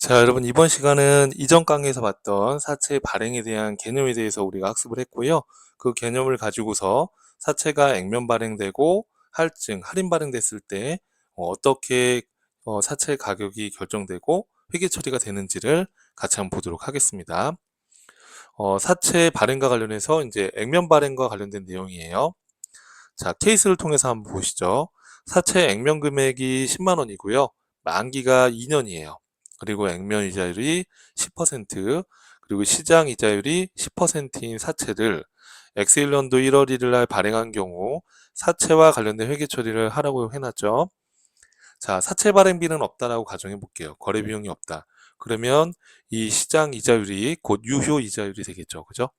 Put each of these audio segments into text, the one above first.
자, 여러분 이번 시간은 이전 강의에서 봤던 사채 발행에 대한 개념에 대해서 우리가 학습을 했고요. 그 개념을 가지고서 사채가 액면 발행되고 할증, 할인 발행됐을 때 어, 어떻게 어, 사채 가격이 결정되고 회계 처리가 되는지를 같이 한번 보도록 하겠습니다. 어, 사채 발행과 관련해서 이제 액면 발행과 관련된 내용이에요. 자, 케이스를 통해서 한번 보시죠. 사채 액면 금액이 10만 원이고요. 만기가 2년이에요. 그리고 액면 이자율이 10%, 그리고 시장 이자율이 10%인 사채를 X1년도 1월 1일 날 발행한 경우 사채와 관련된 회계 처리를 하라고 해놨죠. 자, 사채 발행비는 없다라고 가정해 볼게요. 거래 비용이 없다. 그러면 이 시장 이자율이 곧 유효 이자율이 되겠죠. 그죠?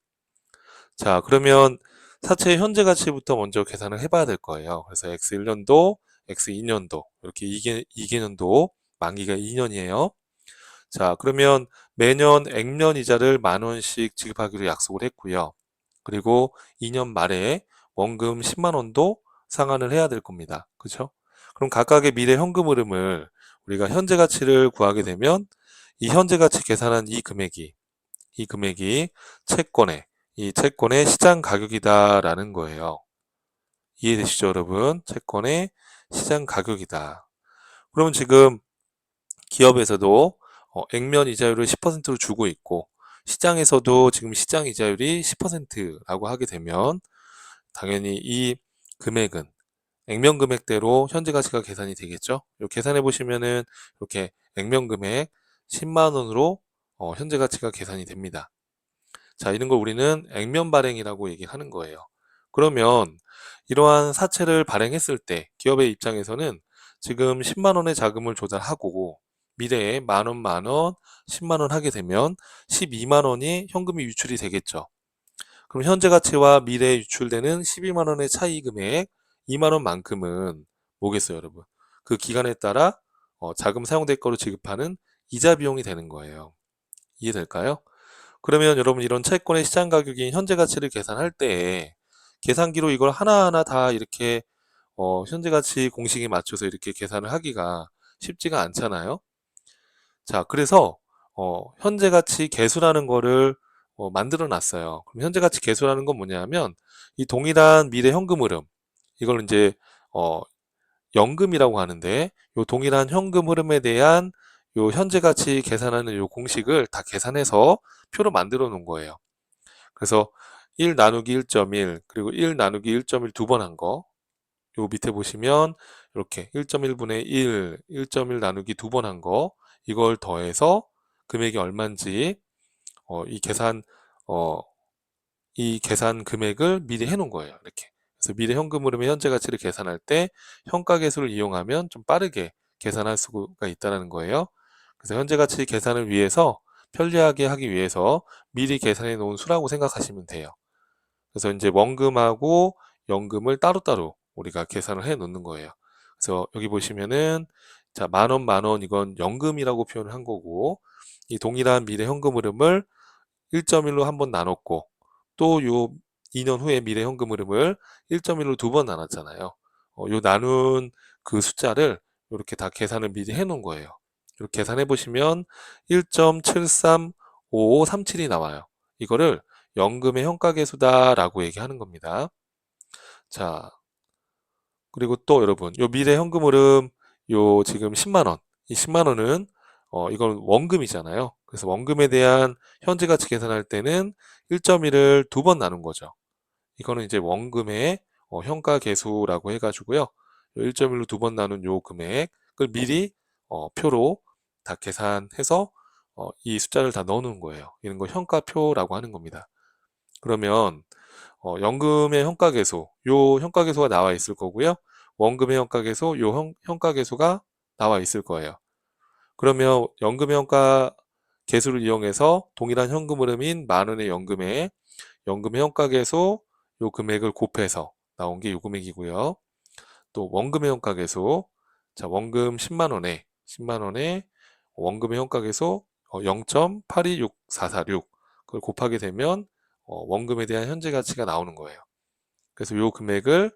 자, 그러면 사채의 현재 가치부터 먼저 계산을 해봐야 될 거예요. 그래서 X1년도, X2년도, 이렇게 2개, 2개년도, 만기가 2년이에요. 자, 그러면 매년 액면 이자를 만 원씩 지급하기로 약속을 했고요. 그리고 2년 말에 원금 10만 원도 상환을 해야 될 겁니다. 그렇죠? 그럼 각각의 미래 현금 흐름을 우리가 현재 가치를 구하게 되면 이 현재 가치 계산한 이 금액이 이 금액이 채권의 이 채권의 시장 가격이다라는 거예요. 이해되시죠, 여러분? 채권의 시장 가격이다. 그러면 지금 기업에서도 어, 액면 이자율을 10%로 주고 있고 시장에서도 지금 시장 이자율이 10%라고 하게 되면 당연히 이 금액은 액면 금액대로 현재 가치가 계산이 되겠죠. 계산해 보시면은 이렇게 액면 금액 10만 원으로 어, 현재 가치가 계산이 됩니다. 자, 이런 걸 우리는 액면 발행이라고 얘기하는 거예요. 그러면 이러한 사채를 발행했을 때 기업의 입장에서는 지금 10만 원의 자금을 조달하고 미래에 만 원, 만 원, 10만 원 하게 되면 12만 원이 현금이 유출이 되겠죠. 그럼 현재 가치와 미래에 유출되는 12만 원의 차이 금액 2만 원만큼은 뭐겠어요, 여러분? 그 기간에 따라 어, 자금 사용될 거로 지급하는 이자 비용이 되는 거예요. 이해될까요? 그러면 여러분 이런 채권의 시장 가격인 현재 가치를 계산할 때 계산기로 이걸 하나하나 다 이렇게 어, 현재 가치 공식에 맞춰서 이렇게 계산을 하기가 쉽지가 않잖아요. 자, 그래서 어, 현재 가치 계수라는 거를 어, 만들어 놨어요. 그럼 현재 가치 계수라는 건 뭐냐면 이 동일한 미래 현금 흐름 이걸 이제 어, 연금이라고 하는데 요 동일한 현금 흐름에 대한 요 현재 가치 계산하는 요 공식을 다 계산해서 표로 만들어 놓은 거예요. 그래서 1 나누기 1.1 그리고 1 나누기 1.1 두 번 한 거. 요 밑에 보시면 이렇게 1.1분의 1, 1.1 나누기 두 번 한 거. 이걸 더해서 금액이 얼마인지 어, 이 계산 어, 이 계산 금액을 미리 해 놓은 거예요. 이렇게. 그래서 미래 현금 흐름의 현재 가치를 계산할 때 현가 계수를 이용하면 좀 빠르게 계산할 수가 있다는 거예요. 그래서 현재 가치 계산을 위해서 편리하게 하기 위해서 미리 계산해 놓은 수라고 생각하시면 돼요. 그래서 이제 원금하고 연금을 따로따로 우리가 계산을 해 놓는 거예요. 그래서 여기 보시면은 자, 만 원, 만 원, 이건 연금이라고 표현을 한 거고, 이 동일한 미래 현금 흐름을 1.1로 한 번 나눴고, 또 요 2년 후에 미래 현금 흐름을 1.1로 두 번 나눴잖아요. 어, 요 나눈 그 숫자를 이렇게 다 계산을 미리 해 놓은 거예요. 이렇게 계산해 보시면 1.735537이 나와요. 이거를 연금의 현가계수다라고 얘기하는 겁니다. 자, 그리고 또 여러분, 요 미래 현금 흐름 요 지금 10만 원, 이 10만 원은 어, 이건 원금이잖아요. 그래서 원금에 대한 현재 가치 계산할 때는 1.1을 두 번 나눈 거죠. 이거는 이제 원금의 어, 현가 계수라고 해가지고요. 1.1로 두 번 나눈 요 금액을 미리 어, 표로 다 계산해서 어, 이 숫자를 다 넣어놓은 거예요. 이런 거 현가표라고 하는 겁니다. 그러면 어, 연금의 현가계수, 요 현가계수가 나와 있을 거고요. 원금의 현가계수, 요 현, 현가계수가 나와 있을 거예요. 그러면 연금의 현가 계수를 이용해서 동일한 현금 흐름인 만 원의 연금에 연금의 현가계수 요 금액을 곱해서 나온 게 요 금액이고요. 또 원금의 현가계수 자 원금 10만 원에 10만 원에 원금의 현가계수 0.826446 그걸 곱하게 되면 어, 원금에 대한 현재 가치가 나오는 거예요. 그래서 요 금액을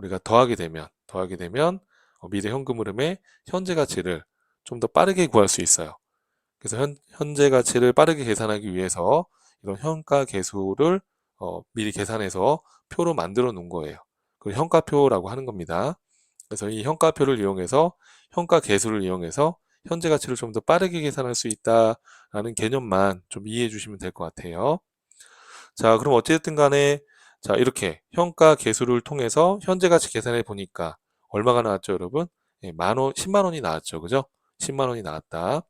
우리가 더하게 되면 더하게 되면 어, 미래 현금 흐름의 현재 가치를 좀 더 빠르게 구할 수 있어요. 그래서 현, 현재 가치를 빠르게 계산하기 위해서 이런 현가 계수를 어, 미리 계산해서 표로 만들어 놓은 거예요. 그 현가표라고 하는 겁니다. 그래서 이 현가표를 이용해서 현가 계수를 이용해서 현재 가치를 좀 더 빠르게 계산할 수 있다라는 개념만 좀 이해해 주시면 될 것 같아요. 자, 그럼 어쨌든 간에 자, 이렇게 현가 계수를 통해서 현재 가치 계산해 보니까 얼마가 나왔죠, 여러분? 예, 만 원, 10만 원이 나왔죠. 그죠? 10만 원이 나왔다.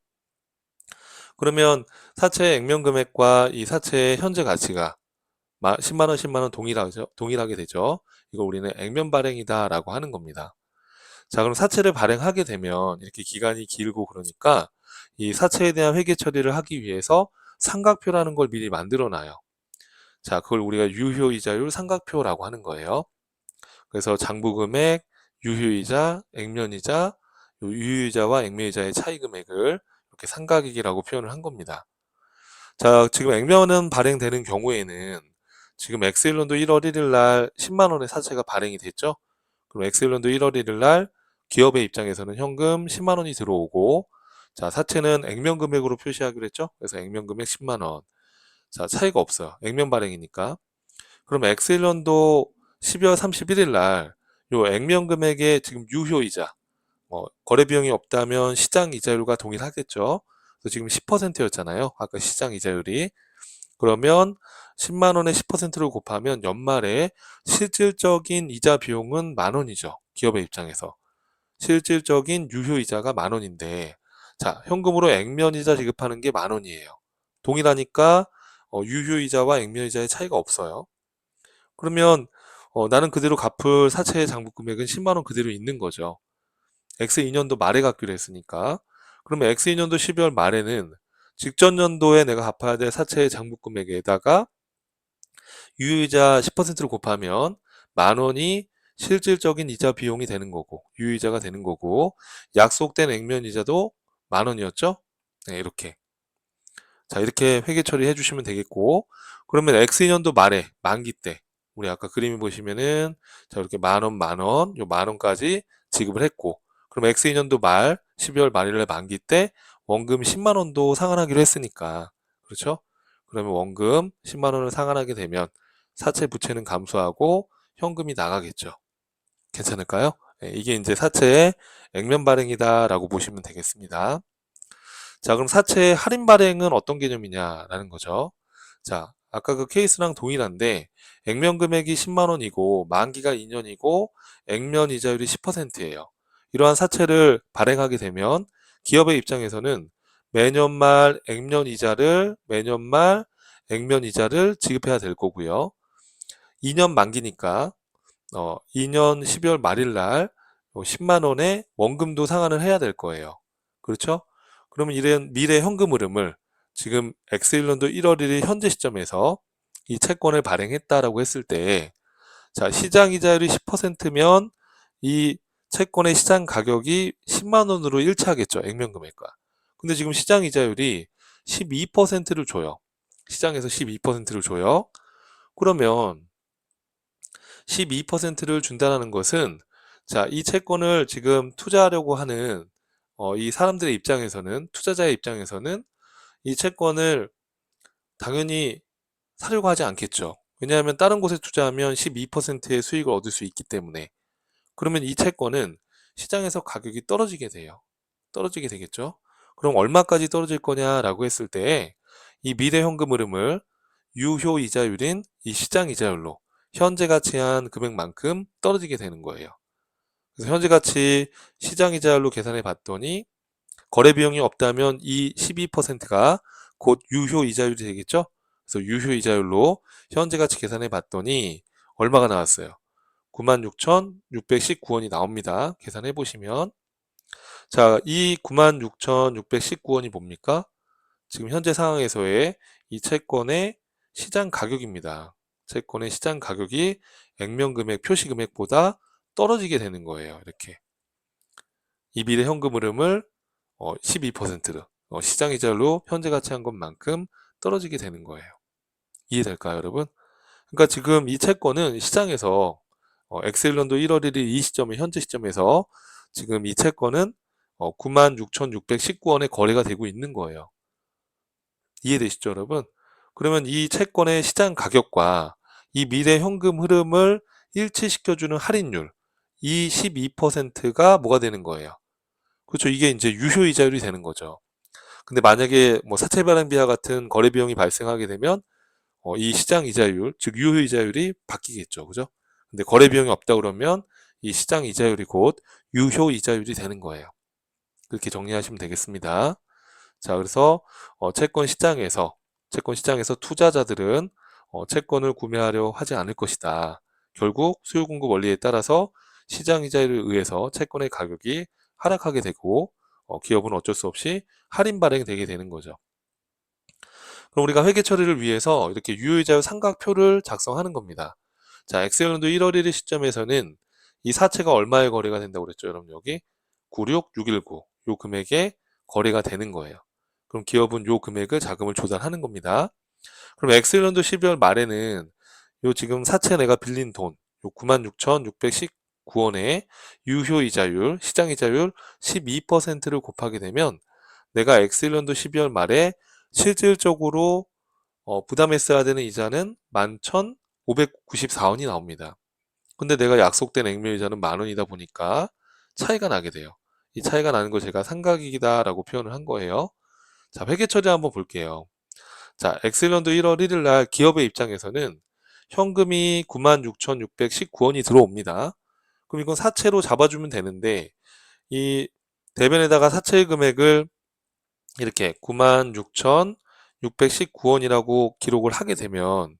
그러면 사채의 액면 금액과 이 사채의 현재 가치가 10만 원, 10만 원 동일하죠. 동일하게 되죠. 이거 우리는 액면 발행이다라고 하는 겁니다. 자, 그럼 사채를 발행하게 되면 이렇게 기간이 길고 그러니까 이 사채에 대한 회계 처리를 하기 위해서 삼각표라는 걸 미리 만들어 놔요. 자, 그걸 우리가 유효이자율 삼각표라고 하는 거예요. 그래서 장부금액, 유효이자, 액면이자, 유효이자와 액면이자의 차이 금액을 이렇게 삼각익이라고 표현을 한 겁니다. 자, 지금 액면은 발행되는 경우에는 지금 엑셀런도 1월 1일 날 10만 원의 사채가 발행이 됐죠. 그럼 엑셀런도 1월 1일 날 기업의 입장에서는 현금 10만 원이 들어오고 자, 사채는 액면 금액으로 표시하기로 했죠. 그래서 액면 금액 10만 원. 자, 차이가 없어요. 액면 발행이니까. 그럼 엑셀런도 12월 31일 날 요 액면 금액의 지금 유효 이자 어, 거래 비용이 없다면 시장 이자율과 동일하겠죠. 그래서 지금 10%였잖아요. 아까 시장 이자율이. 그러면 10만 원에 10%를 곱하면 연말에 실질적인 이자 비용은 만 원이죠. 기업의 입장에서. 실질적인 유효 이자가 만 원인데 자, 현금으로 액면 이자 지급하는 게 만 원이에요. 동일하니까 어, 유효이자와 액면이자의 차이가 없어요. 그러면 어, 나는 그대로 갚을 사채의 장부 금액은 10만 원 그대로 있는 거죠. X2년도 말에 갚기로 했으니까. 그러면 X2년도 12월 말에는 직전 연도에 내가 갚아야 될 사채의 장부 금액에다가 유효이자 10%를 곱하면 만 원이 실질적인 이자 비용이 되는 거고 유효이자가 되는 거고 약속된 액면 이자도 만 원이었죠? 네, 이렇게 자 이렇게 회계 처리해 주시면 되겠고 그러면 X2년도 말에 만기 때 우리 아까 그림을 보시면은 자 이렇게 만 원 만 원 요 만 원까지 지급을 했고 그럼 X2년도 말 12월 말일에 만기 때 원금 10만 원도 상환하기로 했으니까 그렇죠? 그러면 원금 10만 원을 상환하게 되면 사채 부채는 감소하고 현금이 나가겠죠. 괜찮을까요? 네, 이게 이제 사채의 액면 발행이다라고 보시면 되겠습니다. 자, 그럼 사채의 할인 발행은 어떤 개념이냐라는 거죠. 자, 아까 그 케이스랑 동일한데 액면 금액이 10만 원이고 만기가 2년이고 액면 이자율이 10%예요. 이러한 사채를 발행하게 되면 기업의 입장에서는 매년 말 액면 이자를 매년 말 액면 이자를 지급해야 될 거고요. 2년 만기니까 어, 2년 12월 말일 날 10만 원의 원금도 상환을 해야 될 거예요. 그렇죠? 그러면 이런 미래 현금 흐름을 지금 엑셀런도 1월 1일 현재 시점에서 이 채권을 발행했다라고 했을 때, 자, 시장 이자율이 10%면 이 채권의 시장 가격이 10만 원으로 일치하겠죠. 액면 금액과. 근데 지금 시장 이자율이 12%를 줘요. 시장에서 12%를 줘요. 그러면 12%를 준다는 것은 자, 이 채권을 지금 투자하려고 하는 어, 이 사람들의 입장에서는 투자자의 입장에서는 이 채권을 당연히 사려고 하지 않겠죠. 왜냐하면 다른 곳에 투자하면 12%의 수익을 얻을 수 있기 때문에 그러면 이 채권은 시장에서 가격이 떨어지게 돼요. 떨어지게 되겠죠. 그럼 얼마까지 떨어질 거냐라고 했을 때 이 미래 현금 흐름을 유효 이자율인 이 시장 이자율로 현재 가치한 금액만큼 떨어지게 되는 거예요. 그래서 현재 가치 시장 이자율로 계산해 봤더니 거래 비용이 없다면 이 12%가 곧 유효 이자율이 되겠죠? 그래서 유효 이자율로 현재 가치 계산해 봤더니 얼마가 나왔어요? 96,619원이 나옵니다. 계산해 보시면 자, 이 96,619원이 뭡니까? 지금 현재 상황에서의 이 채권의 시장 가격입니다. 채권의 시장 가격이 액면 금액, 표시 금액보다 떨어지게 되는 거예요. 이렇게. 이 미래 현금 흐름을 어, 12%로 어, 시장 이자율로 현재 가치 한 것만큼 떨어지게 되는 거예요. 이해될까요, 여러분? 그러니까 지금 이 채권은 시장에서 어, 엑셀런도 1월 1일 이 시점의 현재 시점에서 지금 이 채권은 어, 96,619원에 거래가 되고 있는 거예요. 이해되시죠, 여러분? 그러면 이 채권의 시장 가격과 이 미래 현금 흐름을 일치시켜주는 할인율, 이 12%가 뭐가 되는 거예요? 그렇죠. 이게 이제 유효 이자율이 되는 거죠. 근데 만약에 뭐 사채 발행비와 같은 거래 비용이 발생하게 되면 어, 이 시장 이자율, 즉 유효 이자율이 바뀌겠죠. 그죠? 근데 거래 비용이 없다 그러면 이 시장 이자율이 곧 유효 이자율이 되는 거예요. 그렇게 정리하시면 되겠습니다. 자, 그래서 어, 채권 시장에서 채권 시장에서 투자자들은 어, 채권을 구매하려 하지 않을 것이다. 결국 수요 공급 원리에 따라서 시장 이자율에 의해서 채권의 가격이 하락하게 되고 어, 기업은 어쩔 수 없이 할인 발행되게 되는 거죠. 그럼 우리가 회계 처리를 위해서 이렇게 유효이자율 삼각표를 작성하는 겁니다. 자, 엑셀연도 1월 1일 시점에서는 이 사채가 얼마에 거래가 된다고 그랬죠, 여러분 여기 96619 요 금액에 거래가 되는 거예요. 그럼 기업은 요 금액을 자금을 조달하는 겁니다. 그럼 엑셀연도 12월 말에는 요 지금 사채 내가 빌린 돈, 요 96,619 원의 유효 이자율, 시장 이자율 12%를 곱하게 되면 내가 엑셀연도 12월 말에 실질적으로 어, 부담했어야 되는 이자는 11,594원이 나옵니다. 근데 내가 약속된 액면이자는 만 원이다 보니까 차이가 나게 돼요. 이 차이가 나는 걸 제가 삼각이다라고 표현을 한 거예요. 자, 회계 처리 한번 볼게요. 자, 엑셀런도 1월 1일 날 기업의 입장에서는 현금이 96,619원이 들어옵니다. 그럼 이건 사채로 잡아주면 되는데 이 대변에다가 사채 금액을 이렇게 96,619원이라고 기록을 하게 되면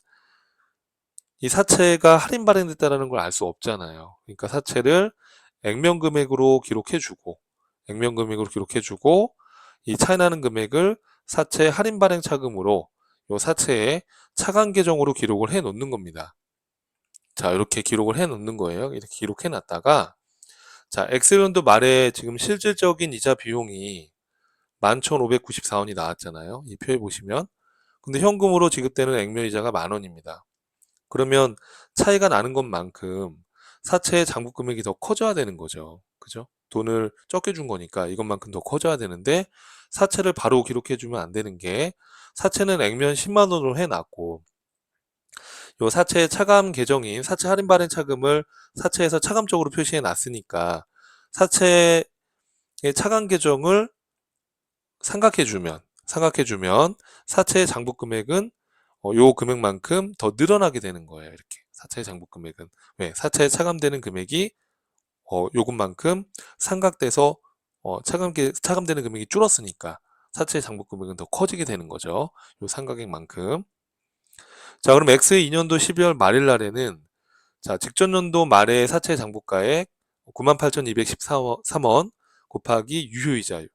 이 사채가 할인 발행됐다는 걸 알 수 없잖아요. 그러니까 사채를 액면 금액으로 기록해주고 액면 금액으로 기록해주고 이 차이나는 금액을 사채 할인 발행 차금으로 요 사채의 차감 계정으로 기록을 해 놓는 겁니다. 자 이렇게 기록을 해 놓는 거예요. 이렇게 기록해 놨다가 자 엑셀런도 말에 지금 실질적인 이자 비용이 11,594원이 나왔잖아요. 이 표에 보시면 근데 현금으로 지급되는 액면 이자가 만 원입니다. 그러면 차이가 나는 것만큼 사채의 장부 금액이 더 커져야 되는 거죠. 그죠? 돈을 적게 준 거니까 이것만큼 더 커져야 되는데 사채를 바로 기록해 주면 안 되는 게 사채는 액면 10만 원으로 해 놨고 요 사채의 차감 계정인 사채 할인 발행 차금을 사채에서 차감적으로 표시해 놨으니까 사채의 차감 계정을 삼각해 주면 삼각해 주면 사채의 장부 금액은 어, 요 금액만큼 더 늘어나게 되는 거예요. 이렇게 사채의 장부 금액은 왜 사채에 차감되는 금액이 어, 요금만큼 삼각돼서 어, 차감 차감되는 금액이 줄었으니까 사채의 장부 금액은 더 커지게 되는 거죠. 요 삼각액만큼. 자, 그럼 X의 2년도 12월 말일 날에는 자, 직전 연도 말의 사채 장부가액 98,213원 곱하기 유효이자율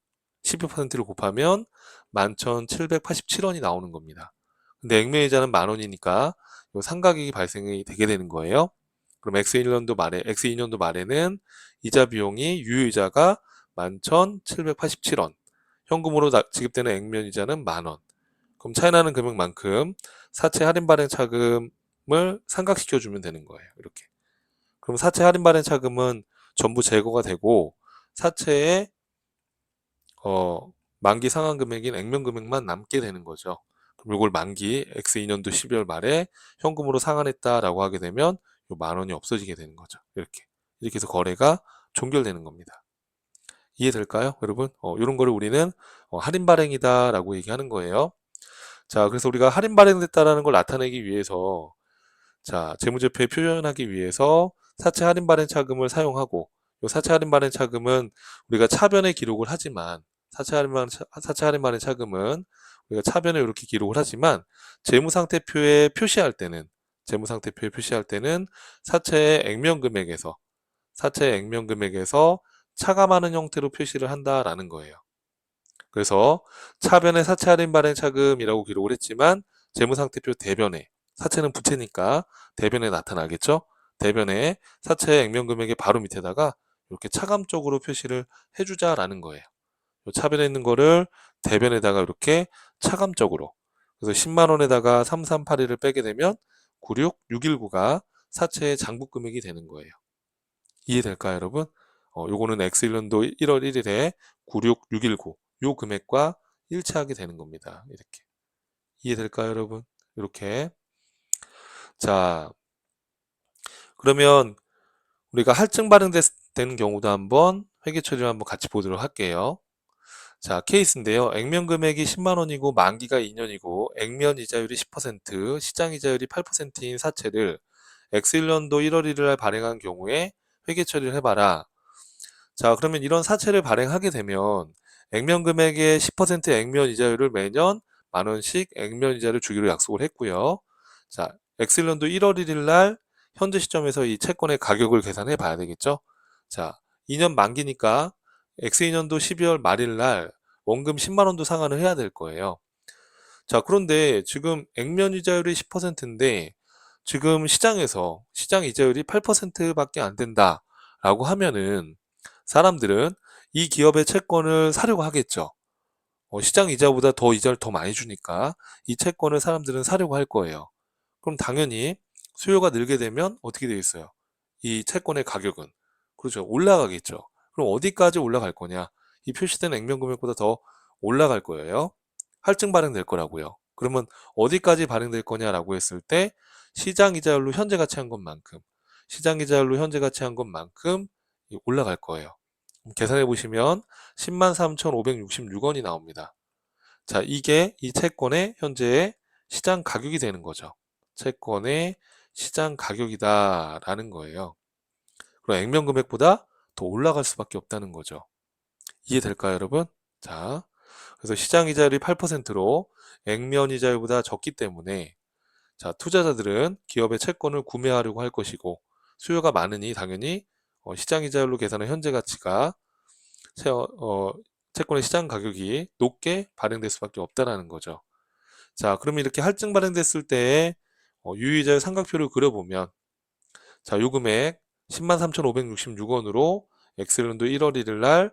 12%를 곱하면 11,787원이 나오는 겁니다. 근데 액면이자는 만 원이니까 요 상가격이 발생이 되게 되는 거예요. 그럼 X1년도 말에, X2년도 말에는 이자 비용이 유효이자가 11,787원. 현금으로 지급되는 액면이자는 만 원. 그럼 차이 나는 금액만큼 사채 할인 발행 차금을 상각시켜 주면 되는 거예요. 이렇게. 그럼 사채 할인 발행 차금은 전부 제거가 되고 사채의 어, 만기 상환 금액인 액면 금액만 남게 되는 거죠. 그럼 이걸 만기 X2년도 12월 말에 현금으로 상환했다라고 하게 되면 만 원이 없어지게 되는 거죠. 이렇게. 이렇게 해서 거래가 종결되는 겁니다. 이해될까요? 여러분? 어, 이런 거를 우리는 어, 할인 발행이다라고 얘기하는 거예요. 자, 그래서 우리가 할인 발행됐다라는 걸 나타내기 위해서 자, 재무제표에 표현하기 위해서 사채 할인 발행 차금을 사용하고 이 사채 할인 발행 차금은 우리가 차변에 기록을 하지만 사채 할인 발행, 사채 할인 발행 차금은 우리가 차변에 이렇게 기록을 하지만 재무상태표에 표시할 때는 재무상태표에 표시할 때는 사채의 액면 금액에서 사채의 액면 금액에서 차감하는 형태로 표시를 한다라는 거예요. 그래서 차변에 사채 할인 발행 차금이라고 기록을 했지만 재무상태표 대변에 사채는 부채니까 대변에 나타나겠죠. 대변에 사채 액면 금액의 바로 밑에다가 이렇게 차감적으로 표시를 해주자라는 거예요. 차변에 있는 거를 대변에다가 이렇게 차감적으로 그래서 10만 원에다가 3381을 빼게 되면 96619가 사채의 장부 금액이 되는 거예요. 이해될까요, 여러분? 어, 요거는 X1년도 1월 1일에 96619, 요 금액과 일치하게 되는 겁니다. 이렇게. 이해될까요, 여러분? 이렇게. 자, 그러면 우리가 할증 발행되는 경우도 한번 회계 처리를 한번 같이 보도록 할게요. 자, 케이스인데요. 액면 금액이 10만 원이고 만기가 2년이고 액면 이자율이 10%, 시장 이자율이 8%인 사채를 X1년도 1월 1일 날 발행한 경우에 회계 처리를 해봐라. 자, 그러면 이런 사채를 발행하게 되면 액면 금액의 10% 액면 이자율을 매년 만 원씩 액면 이자를 주기로 약속을 했고요. 자, X1년도 1월 1일 날 현재 시점에서 이 채권의 가격을 계산해 봐야 되겠죠. 자, 2년 만기니까 X2년도 12월 말일 날 원금 10만 원도 상환을 해야 될 거예요. 자, 그런데 지금 액면 이자율이 10%인데 지금 시장에서 시장 이자율이 8%밖에 안 된다라고 하면은 사람들은 이 기업의 채권을 사려고 하겠죠. 어, 시장 이자보다 더 이자를 더 많이 주니까 이 채권을 사람들은 사려고 할 거예요. 그럼 당연히 수요가 늘게 되면 어떻게 되겠어요? 이 채권의 가격은 그렇죠. 올라가겠죠. 그럼 어디까지 올라갈 거냐? 이 표시된 액면 금액보다 더 올라갈 거예요. 할증 발행될 거라고요. 그러면 어디까지 발행될 거냐라고 했을 때 시장 이자율로 현재 가치한 것만큼 시장 이자율로 현재 가치한 것만큼 올라갈 거예요. 계산해 보시면 103,566원이 나옵니다. 자, 이게 이 채권의 현재의 시장 가격이 되는 거죠. 채권의 시장 가격이다라는 거예요. 그럼 액면 금액보다 더 올라갈 수밖에 없다는 거죠. 이해될까요, 여러분? 자, 그래서 시장 이자율이 8%로 액면 이자율보다 적기 때문에 자, 투자자들은 기업의 채권을 구매하려고 할 것이고 수요가 많으니 당연히 어, 시장 이자율로 계산한 현재 가치가 채, 어, 채권의 시장 가격이 높게 발행될 수밖에 없다라는 거죠. 자, 그러면 이렇게 할증 발행됐을 때 어, 유의자의 삼각표를 그려보면 자, 요 금액 103,566원으로 엑셀런도 1월 1일 날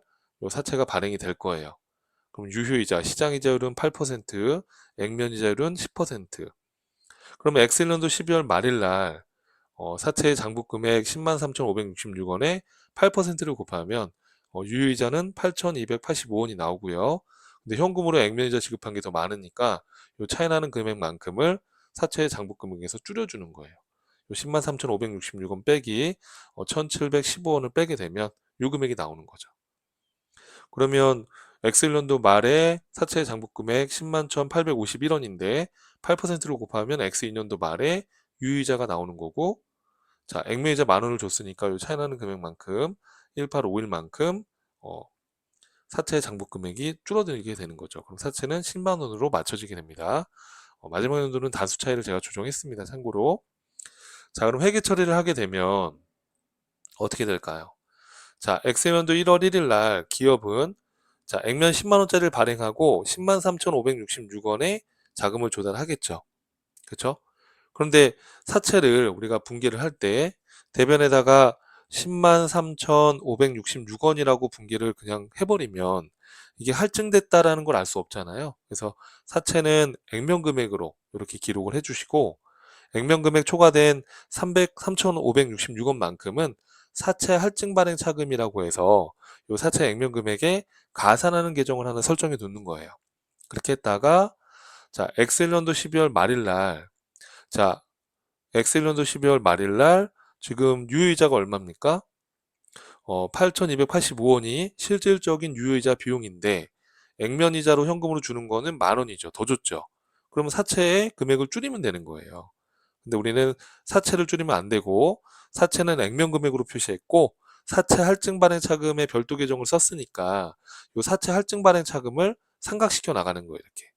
사채가 발행이 될 거예요. 그럼 유효이자, 시장이자율은 8%, 액면이자율은 10%. 그러면 엑셀런도 12월 말일 날 어, 사채 장부 금액 103,566원에 8%를 곱하면 어, 유효이자는 8,285원이 나오고요. 근데 현금으로 액면이자 지급한 게 더 많으니까 요 차이 나는 금액만큼을 사채 장부 금액에서 줄여주는 거예요. 103,566원 빼기 1,715원을 어, 빼게 되면 요 금액이 나오는 거죠. 그러면 엑셀년도 말에 사채 장부 금액 10만 1,851원인데 8%로 곱하면 X2년도 말에 유의자가 나오는 거고 자, 액면이자 만 원을 줬으니까 요 차이 나는 금액만큼 1851만큼 어, 사채 장부 금액이 줄어들게 되는 거죠. 그럼 사채는 10만 원으로 맞춰지게 됩니다. 어, 마지막 연도는 단수 차이를 제가 조정했습니다. 참고로. 자, 그럼 회계 처리를 하게 되면 어떻게 될까요? 자, 엑셀연도 1월 1일 날 기업은 자, 액면 10만 원짜리를 발행하고 10만 3,566원에 자금을 조달하겠죠. 그렇죠? 그런데 사채를 우리가 분기를 할 때 대변에다가 10만 3,566원이라고 분기를 그냥 해버리면 이게 할증됐다라는 걸 알 수 없잖아요. 그래서 사채는 액면 금액으로 이렇게 기록을 해주시고 액면 금액 초과된 300, 3,566원만큼은 사채 할증 발행 차금이라고 해서 이 사채 액면 금액에 가산하는 계정을 하나 설정해 두는 거예요. 그렇게 했다가 자, 엑셀년도 12월 말일 날 자, 엑셀년도 12월 말일 날 지금 유효이자가 얼마입니까? 어, 8,285원이 실질적인 유효이자 비용인데 액면이자로 현금으로 주는 거는 만 원이죠. 더 줬죠. 그러면 사채의 금액을 줄이면 되는 거예요. 근데 우리는 사채를 줄이면 안 되고 사채는 액면 금액으로 표시했고 사채 할증 발행 차금의 별도 계정을 썼으니까 이 사채 할증 발행 차금을 삼각시켜 나가는 거예요, 이렇게.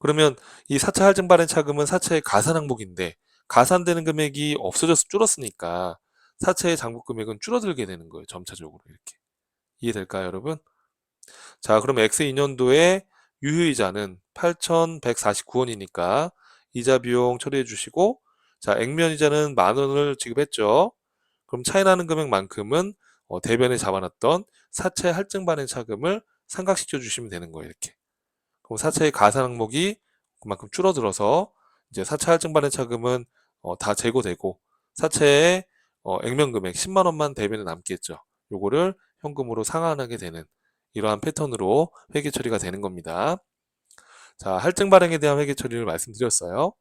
그러면 이 사채 할증 발행 차금은 사채의 가산 항목인데 가산되는 금액이 없어져서 줄었으니까 사채의 장부 금액은 줄어들게 되는 거예요, 점차적으로 이렇게. 이해될까요, 여러분? 자, 그럼 X2년도에 유효이자는 8,149원이니까 이자 비용 처리해 주시고 자 액면 이자는 만 원을 지급했죠. 그럼 차이 나는 금액만큼은 어, 대변에 잡아놨던 사채 할증 발행 차금을 삼각시켜 주시면 되는 거예요. 이렇게. 그럼 사채의 가산 항목이 그만큼 줄어들어서 이제 사채 할증 발행 차금은 어, 다 제거되고 사채의 어, 액면 금액 10만 원만 대변에 남겠죠. 요거를 현금으로 상환하게 되는 이러한 패턴으로 회계 처리가 되는 겁니다. 자, 할증 발행에 대한 회계 처리를 말씀드렸어요.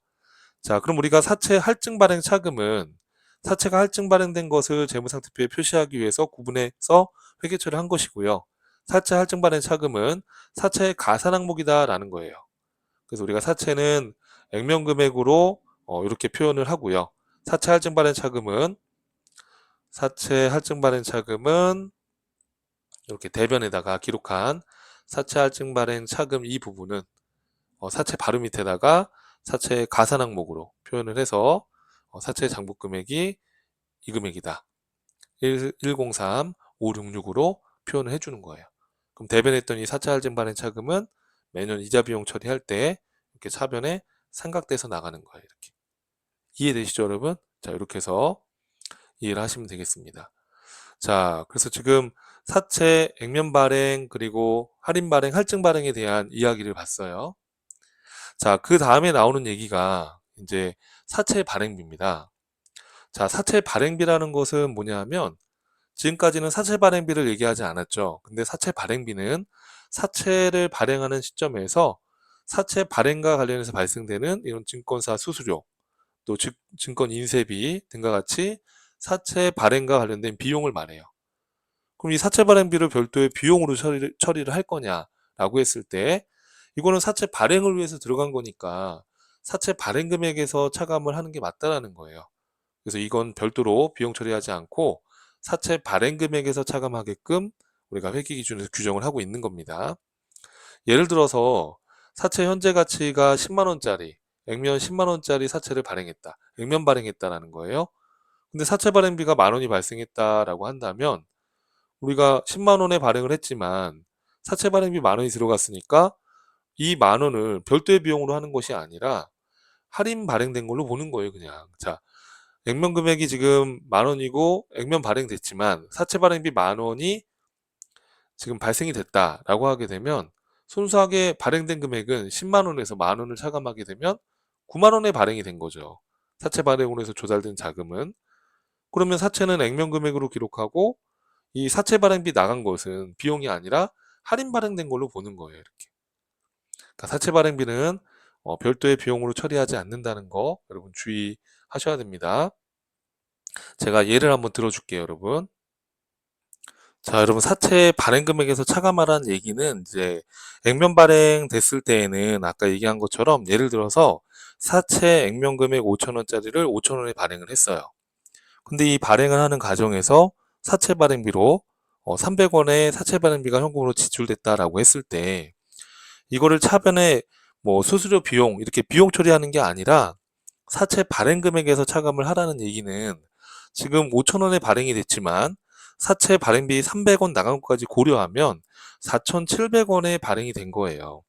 자, 그럼 우리가 사채 할증 발행 차금은 사채가 할증 발행된 것을 재무상태표에 표시하기 위해서 구분해서 회계 처리한 것이고요. 사채 할증 발행 차금은 사채의 가산 항목이다라는 거예요. 그래서 우리가 사채는 액면 금액으로 어, 이렇게 표현을 하고요. 사채 할증 발행 차금은 사채 할증 발행 차금은 이렇게 대변에다가 기록한 사채 할증 발행 차금 이 부분은 어, 사채 바로 밑에다가 사채 가산 항목으로 표현을 해서 어, 사채 장부 금액이 이 금액이다. 1, 103 566으로 표현을 해주는 거예요. 그럼 대변했던 이 사채 할증 발행 차금은 매년 이자 비용 처리할 때 이렇게 차변에 삼각돼서 나가는 거예요. 이렇게 이해되시죠, 여러분? 자, 이렇게 해서 이해를 하시면 되겠습니다. 자, 그래서 지금 사채, 액면 발행, 그리고 할인 발행, 할증 발행에 대한 이야기를 봤어요. 자, 그 다음에 나오는 얘기가 이제 사채 발행비입니다. 자, 사채 발행비라는 것은 뭐냐 하면 지금까지는 사채 발행비를 얘기하지 않았죠. 근데 사채 발행비는 사채를 발행하는 시점에서 사채 발행과 관련해서 발생되는 이런 증권사 수수료, 또 증, 증권 인쇄비 등과 같이 사채 발행과 관련된 비용을 말해요. 그럼 이 사채 발행비를 별도의 비용으로 처리를, 처리를 할 거냐라고 했을 때 이거는 사채 발행을 위해서 들어간 거니까 사채 발행 금액에서 차감을 하는 게 맞다라는 거예요. 그래서 이건 별도로 비용 처리하지 않고 사채 발행 금액에서 차감하게끔 우리가 회계 기준에서 규정을 하고 있는 겁니다. 예를 들어서 사채 현재 가치가 10만 원짜리, 액면 10만 원짜리 사채를 발행했다. 액면 발행했다라는 거예요. 근데 사채 발행비가 만 원이 발생했다라고 한다면 우리가 10만 원에 발행을 했지만 사채 발행비 만 원이 들어갔으니까 이 만 원을 별도의 비용으로 하는 것이 아니라 할인 발행된 걸로 보는 거예요, 그냥. 자, 액면 금액이 지금 만 원이고 액면 발행됐지만 사채 발행비 만 원이 지금 발생이 됐다라고 하게 되면 순수하게 발행된 금액은 10만 원에서 만 원을 차감하게 되면 9만 원에 발행이 된 거죠. 사채 발행으로 해서 조달된 자금은 그러면 사채는 액면 금액으로 기록하고 이 사채 발행비 나간 것은 비용이 아니라 할인 발행된 걸로 보는 거예요. 이렇게. 그러니까 사채 발행비는 어, 별도의 비용으로 처리하지 않는다는 거 여러분 주의하 셔야 됩니다. 제가 예를 한번 들어줄게요, 여러분. 자, 여러분 사채 발행 금액에서 차감하라는 얘기는 이제 액면 발행 됐을 때에는 아까 얘기한 것처럼 예를 들어서 사채 액면 금액 5천원짜리를 5천원에 발행을 했어요. 근데 이 발행을 하는 과정에서 사채 발행비로 어, 300원의 사채 발행비가 현금으로 지출됐다라고 했을 때 이거를 차변에 뭐 수수료 비용 이렇게 비용 처리하는 게 아니라 사채 발행 금액에서 차감을 하라는 얘기는 지금 5천 원에 발행이 됐지만 사채 발행비 300원 나간 것까지 고려하면 4,700원에 발행이 된 거예요.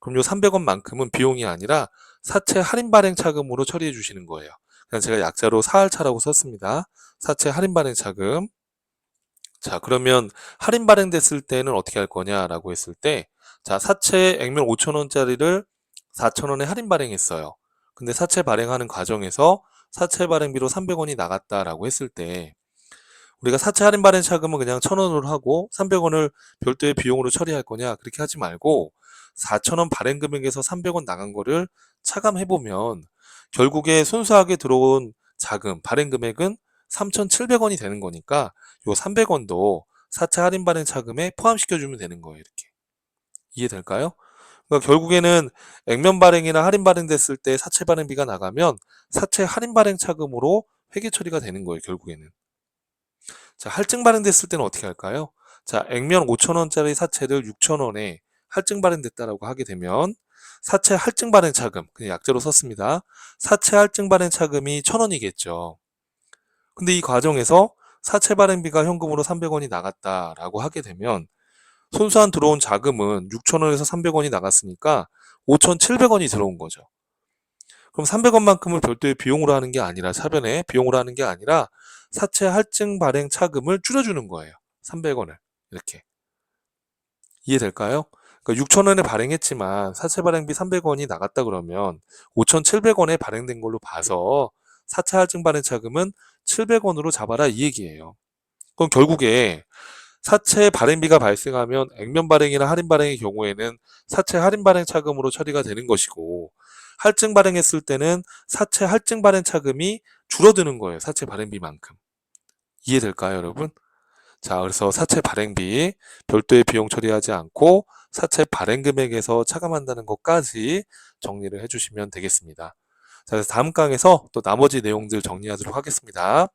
그럼 요 300원만큼은 비용이 아니라 사채 할인 발행 차금으로 처리해 주시는 거예요. 그냥 제가 약자로 사할차라고 썼습니다. 사채 할인 발행 차금. 자, 그러면 할인 발행됐을 때는 어떻게 할 거냐라고 했을 때, 자, 사채 액면 5천원짜리를 4천원에 할인 발행했어요. 근데 사채 발행하는 과정에서 사채 발행비로 300원이 나갔다라고 했을 때, 우리가 사채 할인 발행 차금은 그냥 1,000원으로 하고 300원을 별도의 비용으로 처리할 거냐 그렇게 하지 말고 4,000원 발행 금액에서 300원 나간 거를 차감해 보면 결국에 순수하게 들어온 자금 발행 금액은 3,700원이 되는 거니까 요 300원도 사채 할인 발행 차금에 포함시켜 주면 되는 거예요, 이렇게. 이해될까요? 그러니까 결국에는 액면 발행이나 할인 발행됐을 때 사채 발행비가 나가면 사채 할인 발행 차금으로 회계 처리가 되는 거예요, 결국에는. 자, 할증 발행됐을 때는 어떻게 할까요? 자, 액면 5천원짜리 사채를 6천원에 할증 발행됐다라고 하게 되면 사채 할증 발행 차금, 그냥 약자로 썼습니다. 사채 할증 발행 차금이 1,000원이겠죠. 근데 이 과정에서 사채 발행비가 현금으로 300원이 나갔다라고 하게 되면 손수한 들어온 자금은 6,000원에서 300원이 나갔으니까 5,700원이 들어온 거죠. 그럼 300원만큼을 별도의 비용으로 하는 게 아니라 차변에 비용으로 하는 게 아니라 사채 할증 발행 차금을 줄여주는 거예요. 300원을 이렇게 이해될까요? 그러니까 6,000원에 발행했지만 사채 발행비 300원이 나갔다 그러면 5,700원에 발행된 걸로 봐서 사채 할증 발행 차금은 700원으로 잡아라 이 얘기예요. 그럼 결국에 사채 발행비가 발생하면 액면 발행이나 할인 발행의 경우에는 사채 할인 발행 차금으로 처리가 되는 것이고 할증 발행했을 때는 사채 할증 발행 차금이 줄어드는 거예요. 사채 발행비만큼. 이해될까요, 여러분? 자, 그래서 사채 발행비 별도의 비용 처리하지 않고 사채 발행 금액에서 차감한다는 것까지 정리를 해주시면 되겠습니다. 자, 그래서 다음 강에서 또 나머지 내용들 정리하도록 하겠습니다.